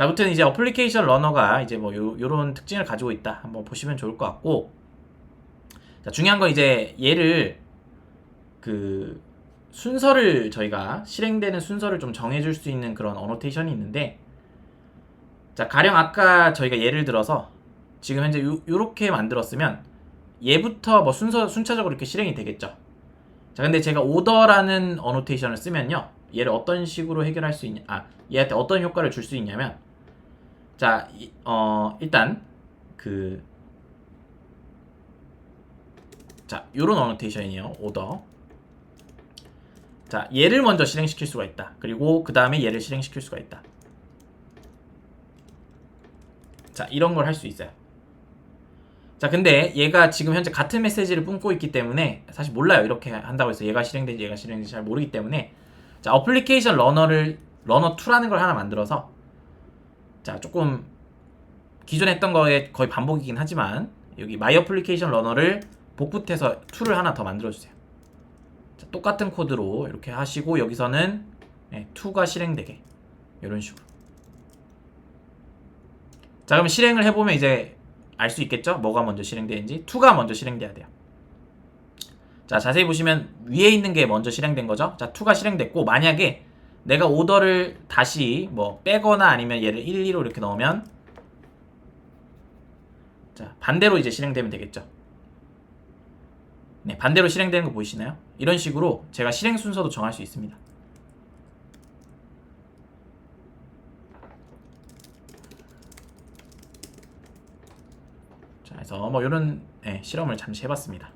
자, 아무튼 이제 어플리케이션 러너가 이제 뭐 요, 요런 특징을 가지고 있다. 한번 보시면 좋을 것 같고. 자, 중요한 건 이제 얘를 그 순서를 저희가 실행되는 순서를 좀 정해줄 수 있는 그런 어노테이션이 있는데 자 가령 아까 저희가 예를 들어서 지금 현재 요, 요렇게 만들었으면 얘부터 뭐 순서 순차적으로 이렇게 실행이 되겠죠 자 근데 제가 오더라는 어노테이션을 쓰면요 얘를 어떤 식으로 해결할 수 있냐 아 얘한테 어떤 효과를 줄 수 있냐면 자 이- 어, 일단 그 자, 요런 어노테이션이에요. 오더. 자, 얘를 먼저 실행시킬 수가 있다. 그리고 그 다음에 얘를 실행시킬 수가 있다. 자, 이런 걸 할 수 있어요. 자, 근데 얘가 지금 현재 같은 메시지를 뿜고 있기 때문에 사실 몰라요. 이렇게 한다고 해서 얘가 실행된지 얘가 실행된지 잘 모르기 때문에 자, 어플리케이션 러너를 러너2라는 걸 하나 만들어서 자, 조금 기존에 했던 거에 거의 반복이긴 하지만 여기 마이 어플리케이션 러너를 복붙해서 툴을 하나 더 만들어 주세요. 자, 똑같은 코드로 이렇게 하시고 여기서는 네, 2가 실행되게 이런 식으로. 자 그럼 실행을 해보면 이제 알 수 있겠죠? 뭐가 먼저 실행되는지 2가 먼저 실행돼야 돼요. 자 자세히 보시면 위에 있는 게 먼저 실행된 거죠. 자 2가 실행됐고 만약에 내가 오더를 다시 뭐 빼거나 아니면 얘를 1, 2로 이렇게 넣으면 자 반대로 이제 실행되면 되겠죠. 네, 반대로 실행되는 거 보이시나요? 이런 식으로 제가 실행 순서도 정할 수 있습니다. 자, 그래서 뭐 이런 네, 실험을 잠시 해봤습니다.